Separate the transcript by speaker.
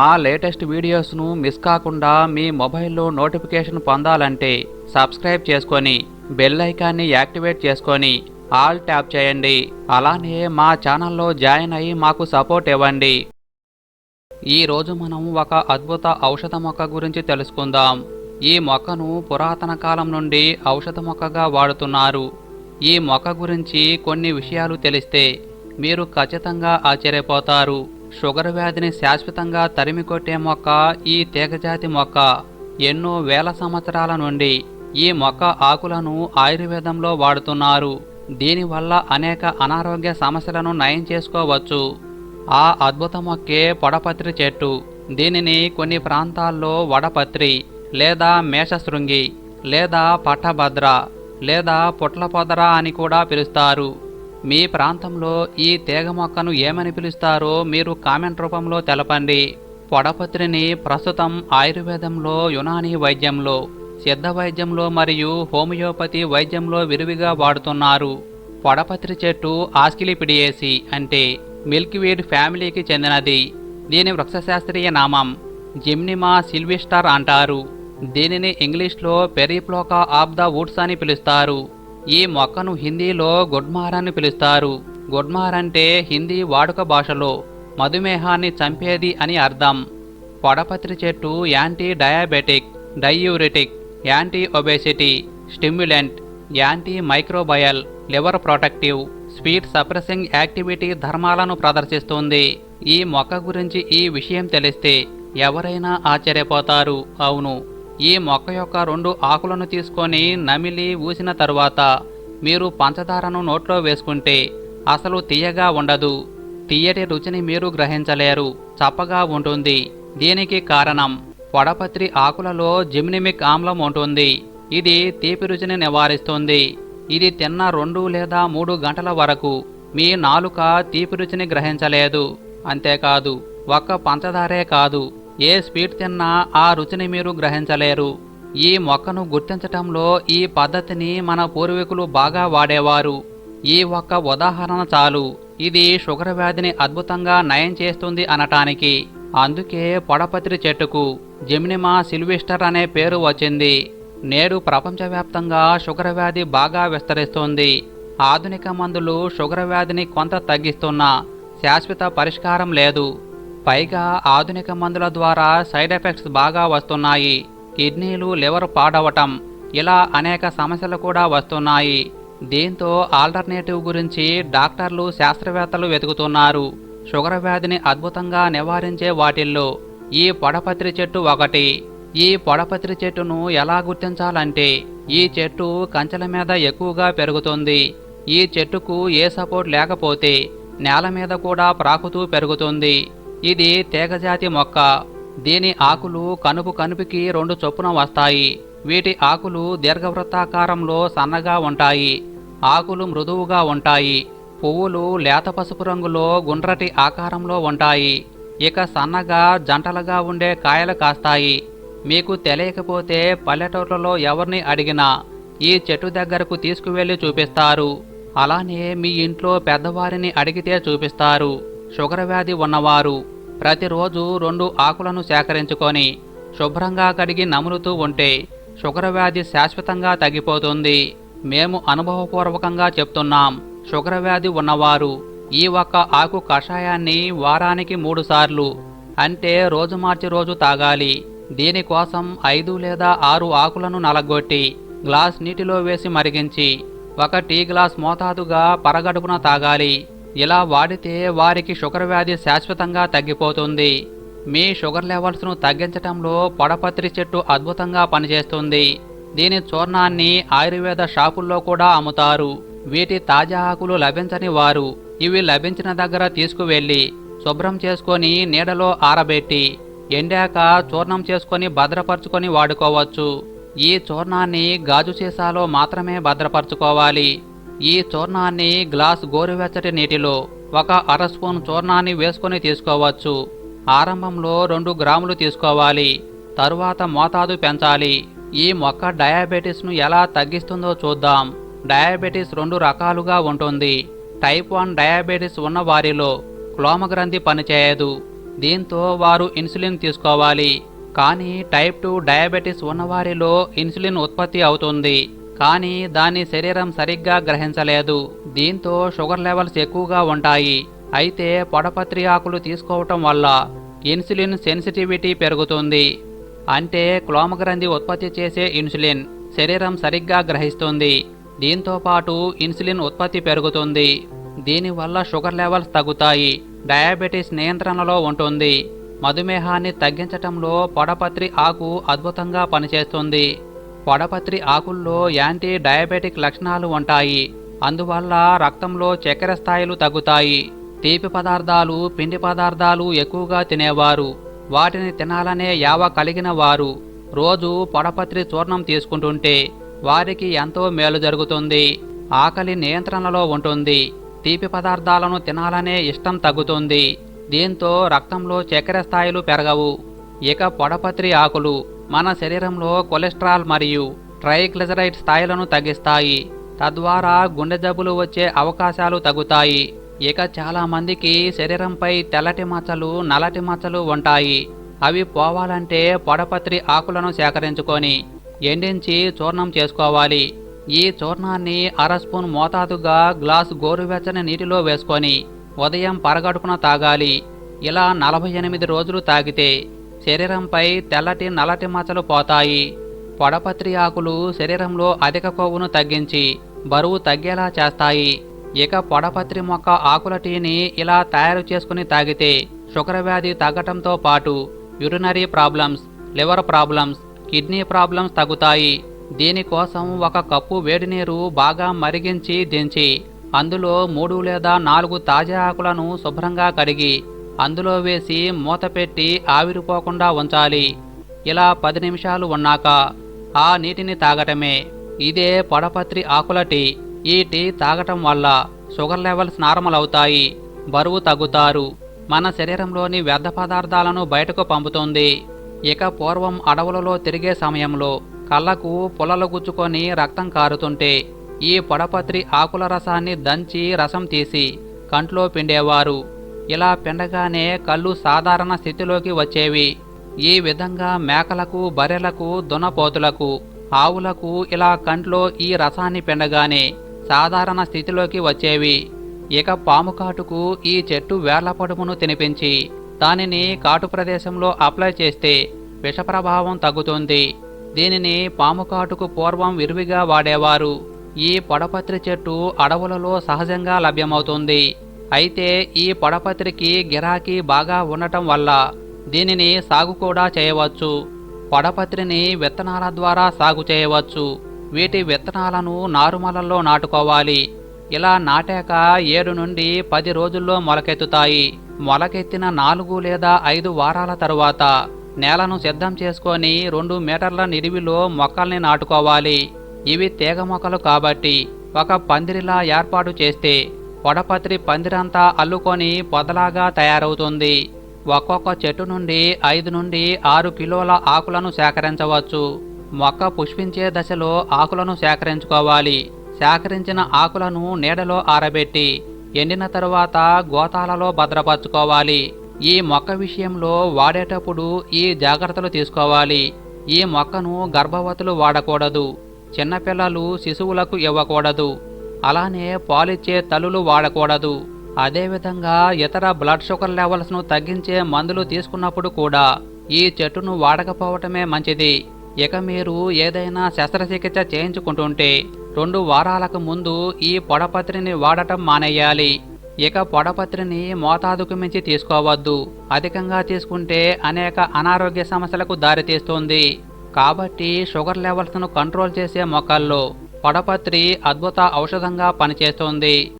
Speaker 1: మా latest వీడియోస్ను miss కాకుండా మీ మొబైల్లో నోటిఫికేషన్ పొందాలంటే సబ్స్క్రైబ్ చేసుకొని బెల్ ఐకాన్ని యాక్టివేట్ చేసుకొని ఆల్ ట్యాప్ చేయండి. అలానే మా ఛానల్లో జాయిన్ అయ్యి మాకు సపోర్ట్ ఇవ్వండి. ఈ రోజు మనం ఒక అద్భుత ఔషధ మొక్క గురించి తెలుసుకుందాం. ఈ మొక్కను పురాతన కాలం నుండి ఔషధ మొక్కగా వాడుతున్నారు. ఈ మొక్క గురించి కొన్ని విషయాలు తెలిస్తే మీరు ఖచ్చితంగా ఆశ్చర్యపోతారు. షుగర్ వ్యాధిని శాశ్వతంగా తరిమికొట్టే మొక్క ఈ తీగజాతి మొక్క. ఎన్నో వేల సంవత్సరాల నుండి ఈ మొక్క ఆకులను ఆయుర్వేదంలో వాడుతున్నారు. దీనివల్ల అనేక అనారోగ్య సమస్యలను నయం చేసుకోవచ్చు. ఆ అద్భుత మొక్కే పొడపత్రి చెట్టు. దీనిని కొన్ని ప్రాంతాల్లో వడపత్రి లేదా మేషశృంగి లేదా పట్టభద్ర లేదా పుట్లపొదర అని కూడా పిలుస్తారు. మీ ప్రాంతంలో ఈ తీగ మొక్కను ఏమని పిలుస్తారో మీరు కామెంట్ రూపంలో తెలపండి. పొడపత్రిని ప్రస్తుతం ఆయుర్వేదంలో యునానీ వైద్యంలో సిద్ధ వైద్యంలో మరియు హోమియోపతి వైద్యంలో విరివిగా వాడుతున్నారు. పొడపత్రి చెట్టు ఆస్కిలిపిడియేసి అంటే మిల్క్వీడ్ ఫ్యామిలీకి చెందినది. దీని వృక్షశాస్త్రీయ నామం జిమ్నిమా సిల్విస్టర్ అంటారు. దీనిని ఇంగ్లీష్లో పెరిప్లోకా ఆఫ్ ద వుడ్స్ అని పిలుస్తారు. ఈ మొక్కను హిందీలో గుడ్మార్ అని పిలుస్తారు. గుడ్మార్ అంటే హిందీ వాడుక భాషలో మధుమేహాన్ని చంపేది అని అర్థం. పొడపత్రి చెట్టు anti diabetic diuretic anti obesity stimulant anti microbial liver protective speed suppressing activity ధర్మాలను ప్రదర్శిస్తుంది. ఈ మొక్క గురించి ఈ విషయం తెలిస్తే ఎవరైనా ఆశ్చర్యపోతారు. అవును. ఈ మొక్క యొక్క రెండు ఆకులను తీసుకొని నమిలి ఊసిన తరువాత మీరు పంచదారను నోట్లో వేసుకుంటే అసలు తీయగా ఉండదు. తీయటి రుచిని మీరు గ్రహించలేరు. చప్పగా ఉంటుంది. దీనికి కారణం వడపత్రి ఆకులలో జిమ్నిమిక్ ఆమ్లం ఉంటుంది. ఇది తీపి రుచిని నివారిస్తుంది. ఇది తిన్న రెండు లేదా మూడు గంటల వరకు మీ నాలుక తీపి రుచిని గ్రహించలేదు. అంతేకాదు ఒక్క పంచదారే కాదు. ఏ స్వీట్ తిన్నా ఆ రుచిని మీరు గ్రహించలేరు. ఈ మొక్కను గుర్తించటంలో ఈ పద్ధతిని మన పూర్వీకులు బాగా వాడేవారు. ఈ ఒక్క ఉదాహరణ చాలు. ఇది షుగర్ వ్యాధిని అద్భుతంగా నయం చేస్తుంది అనటానికి. అందుకే పొడపత్రి చెట్టుకు జెమినిమా సిల్విస్టర్ అనే పేరు వచ్చింది. నేడు ప్రపంచవ్యాప్తంగా షుగర్ వ్యాధి బాగా విస్తరిస్తుంది. ఆధునిక మందులు షుగర్ వ్యాధిని కొంత తగ్గిస్తున్నా శాశ్వత పరిష్కారం లేదు. పైగా ఆధునిక మందుల ద్వారా సైడ్ ఎఫెక్ట్స్ బాగా వస్తున్నాయి. కిడ్నీలు లివర్ పాడవటం ఇలా అనేక సమస్యలు కూడా వస్తున్నాయి. దీంతో ఆల్టర్నేటివ్ గురించి డాక్టర్లు శాస్త్రవేత్తలు వెతుకుతున్నారు. షుగర్ వ్యాధిని అద్భుతంగా నివారించే వాటిల్లో ఈ పొడపత్రి చెట్టు ఒకటి. ఈ పొడపత్రి చెట్టును ఎలా గుర్తించాలంటే ఈ చెట్టు కంచెల మీద ఎక్కువగా పెరుగుతుంది. ఈ చెట్టుకు ఏ సపోర్ట్ లేకపోతే నేల మీద కూడా ప్రాకుతూ పెరుగుతుంది. ఇది తీగజాతి మొక్క. దీని ఆకులు కనుపు కనుపుకి రెండు చొప్పున వస్తాయి. వీటి ఆకులు దీర్ఘవృత్తాకారంలో సన్నగా ఉంటాయి. ఆకులు మృదువుగా ఉంటాయి. పువ్వులు లేత పసుపు రంగులో గుండ్రటి ఆకారంలో ఉంటాయి. ఇక సన్నగా జంటలుగా ఉండే కాయలు కాస్తాయి. మీకు తెలియకపోతే పల్లెటూర్లలో ఎవరిని అడిగినా ఈ చెట్టు దగ్గరకు తీసుకువెళ్ళి చూపిస్తారు. అలానే మీ ఇంట్లో పెద్దవారిని అడిగితే చూపిస్తారు. షుగర్ వ్యాధి ఉన్నవారు ప్రతిరోజు రెండు ఆకులను సేకరించుకొని శుభ్రంగా కడిగి నములుతూ ఉంటే షుగర్ వ్యాధి శాశ్వతంగా తగ్గిపోతుంది. మేము అనుభవపూర్వకంగా చెప్తున్నాం షుగర్ వ్యాధి ఉన్నవారు ఈ ఒక్క ఆకు కషాయాన్ని వారానికి మూడుసార్లు అంటే రోజు మార్చి రోజు తాగాలి. దీనికోసం ఐదు లేదా ఆరు ఆకులను నలగొట్టి గ్లాస్ నీటిలో వేసి మరిగించి ఒక టీ గ్లాస్ మోతాదుగా పరగడుపున తాగాలి. ఇలా వాడితే వారికి షుగర్ వ్యాధి శాశ్వతంగా తగ్గిపోతుంది. మీ షుగర్ లెవెల్స్ను తగ్గించటంలో పొడపత్రి చెట్టు అద్భుతంగా పనిచేస్తుంది. దీని చూర్ణాన్ని ఆయుర్వేద షాపుల్లో కూడా అమ్ముతారు. వీటి తాజా ఆకులు లభించని వారు ఇవి లభించిన దగ్గర తీసుకువెళ్ళి శుభ్రం చేసుకొని నీడలో ఆరబెట్టి ఎండాక చూర్ణం చేసుకొని భద్రపరుచుకొని వాడుకోవచ్చు. ఈ చూర్ణాన్ని గాజు సీసాలో మాత్రమే భద్రపరచుకోవాలి. ఈ చూర్ణాన్ని గ్లాస్ గోరువెచ్చటి నీటిలో ఒక అర స్పూన్ చూర్ణాన్ని వేసుకొని తీసుకోవచ్చు. ఆరంభంలో రెండు గ్రాములు తీసుకోవాలి. తరువాత మోతాదు పెంచాలి. ఈ మొక్క డయాబెటీస్ను ఎలా తగ్గిస్తుందో చూద్దాం. డయాబెటీస్ రెండు రకాలుగా ఉంటుంది. టైప్ వన్ డయాబెటీస్ ఉన్న వారిలో క్లోమగ్రంథి పనిచేయదు. దీంతో వారు ఇన్సులిన్ తీసుకోవాలి. కానీ టైప్ టూ డయాబెటీస్ ఉన్నవారిలో ఇన్సులిన్ ఉత్పత్తి అవుతుంది. కానీ దాని శరీరం సరిగ్గా గ్రహించలేదు. దీంతో షుగర్ లెవెల్స్ ఎక్కువగా ఉంటాయి. అయితే పొడపత్రి ఆకులు తీసుకోవటం వల్ల ఇన్సులిన్ సెన్సిటివిటీ పెరుగుతుంది. అంటే క్లోమగ్రంథి ఉత్పత్తి చేసే ఇన్సులిన్ శరీరం సరిగ్గా గ్రహిస్తుంది. దీంతో పాటు ఇన్సులిన్ ఉత్పత్తి పెరుగుతుంది. దీనివల్ల షుగర్ లెవెల్స్ తగ్గుతాయి. డయాబెటీస్ నియంత్రణలో ఉంటుంది. మధుమేహాన్ని తగ్గించటంలో పొడపత్రి ఆకు అద్భుతంగా పనిచేస్తుంది. పొడపత్రి ఆకుల్లో యాంటీ డయాబెటిక్ లక్షణాలు ఉంటాయి. అందువల్ల రక్తంలో చక్కెర స్థాయిలు తగ్గుతాయి. తీపి పదార్థాలు పిండి పదార్థాలు ఎక్కువగా తినేవారు. వాటిని తినాలనే యావ కలిగిన వారు. రోజు పొడపత్రి చూర్ణం తీసుకుంటుంటే వారికి ఎంతో మేలు జరుగుతుంది. ఆకలి నియంత్రణలో ఉంటుంది. తీపి పదార్థాలను తినాలనే ఇష్టం తగ్గుతుంది. దీంతో రక్తంలో చక్కెర స్థాయిలు పెరగవు. ఇక పొడపత్రి ఆకులు. మన శరీరంలో కొలెస్ట్రాల్ మరియు ట్రైగ్లిజరైడ్ స్థాయిలను తగ్గిస్తాయి. తద్వారా గుండె జబ్బులు వచ్చే అవకాశాలు తగ్గుతాయి. ఇక చాలా మందికి శరీరంపై తెల్లటి మచ్చలు నల్లటి మచ్చలు ఉంటాయి. అవి పోవాలంటే పొడపత్రి ఆకులను సేకరించుకొని ఎండించి చూర్ణం చేసుకోవాలి. ఈ చూర్ణాన్ని అర స్పూన్ మోతాదుగా గ్లాస్ గోరువెచ్చని నీటిలో వేసుకొని ఉదయం పరగడుపున తాగాలి. ఇలా నలభై ఎనిమిది రోజులు తాగితే శరీరంపై తెల్లటి నల్లటి మచ్చలు పోతాయి. పొడపత్రి ఆకులు శరీరంలో అధిక కొవ్వును తగ్గించి బరువు తగ్గేలా చేస్తాయి. ఇక పొడపత్రి మొక్క ఆకుల టీని ఇలా తయారు చేసుకుని తాగితే షుగర్ వ్యాధి తగ్గటంతో పాటు urinary problems liver problems kidney problems తగ్గుతాయి. దీనికోసం ఒక కప్పు వేడి నీరు బాగా మరిగించి దించి అందులో మూడు లేదా నాలుగు తాజా ఆకులను శుభ్రంగా కడిగి అందులో వేసి మూత పెట్టి ఆవిరిపోకుండా ఉంచాలి. ఇలా పది నిమిషాలు ఉన్నాక ఆ నీటిని తాగటమే. ఇదే పొడపత్రి ఆకుల టీ ఈ టీ తాగటం వల్ల షుగర్ లెవెల్స్ నార్మల్ అవుతాయి బరువు తగ్గుతారు. మన శరీరంలోని వ్యర్థ పదార్థాలను బయటకు పంపుతుంది. ఇక పూర్వం అడవులలో తిరిగే సమయంలో కళ్ళకు పొలలు గుచ్చుకొని రక్తం కారుతుంటే ఈ పొడపత్రి ఆకుల రసాన్ని దంచి రసం తీసి కంట్లో పిండేవారు. ఇలా పిండగానే కళ్ళు సాధారణ స్థితిలోకి వచ్చేవి. ఈ విధంగా మేకలకు బర్రెలకు దునపోతులకు ఆవులకు ఇలా కంట్లో ఈ రసాన్ని పిండగానే సాధారణ స్థితిలోకి వచ్చేవి. ఇక పాము కాటుకు ఈ చెట్టు వేళ్ళ పొడుమును తినిపించి దానిని కాటు ప్రదేశంలో అప్లై చేస్తే విష ప్రభావం తగ్గుతుంది. దీనిని పాము కాటుకు పూర్వం విరివిగా వాడేవారు. ఈ పొడపత్రి చెట్టు అడవులలో సహజంగా లభ్యమవుతుంది. అయితే ఈ పొడపత్రికి గిరాకీ బాగా ఉండటం వల్ల దీనిని సాగు కూడా చేయవచ్చు. పొడపత్రిని విత్తనాల ద్వారా సాగు చేయవచ్చు. వీటి విత్తనాలను నారుమలల్లో నాటుకోవాలి. ఇలా నాటాక ఏడు నుండి పది రోజుల్లో మొలకెత్తుతాయి. మొలకెత్తిన నాలుగు లేదా ఐదు వారాల తరువాత నేలను సిద్ధం చేసుకొని రెండు మీటర్ల నిడివిలో మొక్కల్ని నాటుకోవాలి. ఇవి తీగ మొక్కలు కాబట్టి ఒక పందిరిలా ఏర్పాటు చేస్తే పొడపత్రి పందిరంతా అల్లుకొని పొదలాగా తయారవుతుంది. ఒక్కొక్క చెట్టు నుండి ఐదు నుండి ఆరు కిలోల ఆకులను సేకరించవచ్చు. మొక్క పుష్పించే దశలో ఆకులను సేకరించుకోవాలి. సేకరించిన ఆకులను నీడలో ఆరబెట్టి ఎండిన తరువాత గోతాలలో భద్రపరచుకోవాలి. ఈ మొక్క విషయంలో వాడేటప్పుడు ఈ జాగ్రత్తలు తీసుకోవాలి. ఈ మొక్కను గర్భవతులు వాడకూడదు. చిన్నపిల్లలు శిశువులకు ఇవ్వకూడదు. అలానే పాలిచ్చే తల్లులు వాడకూడదు. అదేవిధంగా ఇతర బ్లడ్ షుగర్ లెవెల్స్ను తగ్గించే మందులు తీసుకున్నప్పుడు కూడా ఈ చెట్టును వాడకపోవటమే మంచిది. ఇక మీరు ఏదైనా శస్త్రచికిత్స చేయించుకుంటుంటే రెండు వారాలకు ముందు ఈ పొడపత్రిని వాడటం మానేయాలి. ఇక పొడపత్రిని మోతాదుకు మించి తీసుకోవద్దు. అధికంగా తీసుకుంటే అనేక అనారోగ్య సమస్యలకు దారితీస్తుంది. కాబట్టి షుగర్ లెవెల్స్ను కంట్రోల్ చేసే మొక్కల్లో పడపత్రి అద్భుత ఔషధంగా పనిచేస్తుంది.